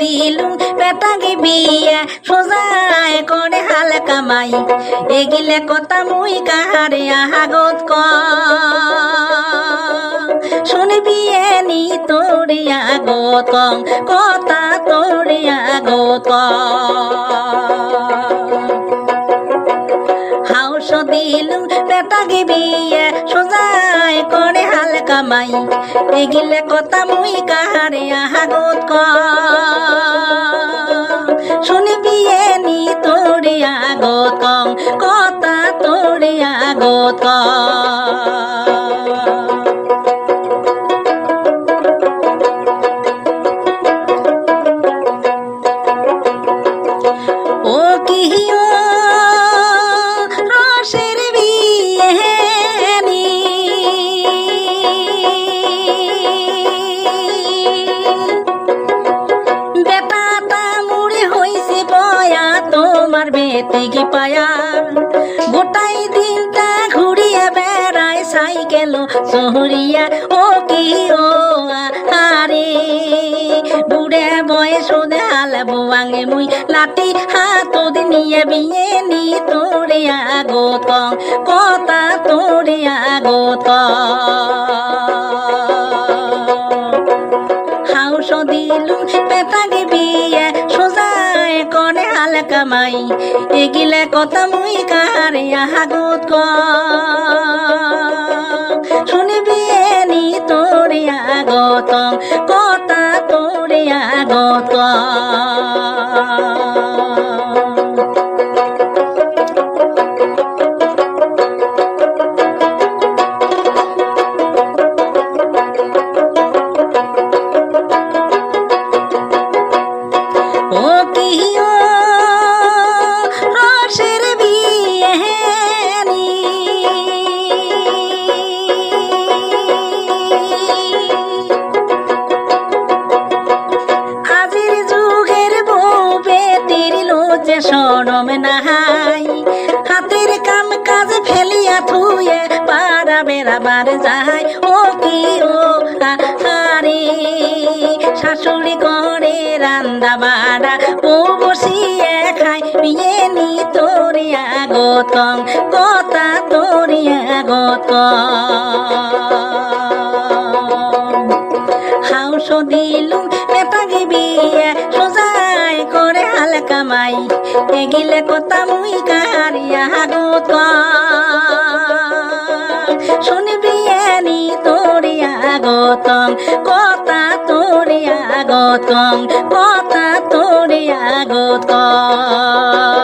দিলু বেটাকে বিয়া সোজায় করে হাল কামাই। এগিলে কথা মুই কাহারে আহাগত ক শুনবি এনি তোরে আগত কথা তোরে আগত কামাই এগিলে কথা মুই কাহারে আহাগত ক শুনবি এনি তোরে আগত কম, কথা তোরে আগত ও রসের তোমার বেতে কি পায়া। গোটাই দিনটা ঘুরিয়া বেড়ায় সাইকেল শহরিয়া। ও কি ও আরে বুড়ে বয়স ওদে হালাবো মুই। লাঠি হাত নিয়ে বিয়ে নি তোরে আগত কথা তোরে আগত হাউস দিলু পেটাকে কামাই এগিলে কথা মুই কারে আহাগত ক শুনবি এনি তোরে আগত কথা তোরে আগত ও সরম নাহাই হাতের কাম কাজ ফেলিয়া থুয়ে পারা বেড়াবার যায়। ও কি ও আরে শাশুড়ি করে রান্দা বাড়া। ও বসিয়ে খাই বিয়ে নি তোরে আগতং কথা তোরে আগত হাউস দিলু পেটাকে বিয়ে কামাই। এগিলে কথা মুই কারিয়া গোত শুনবি আনি তোরিয়া গতম কথা তোরিয়া গতম কথা তোরিয়া গতম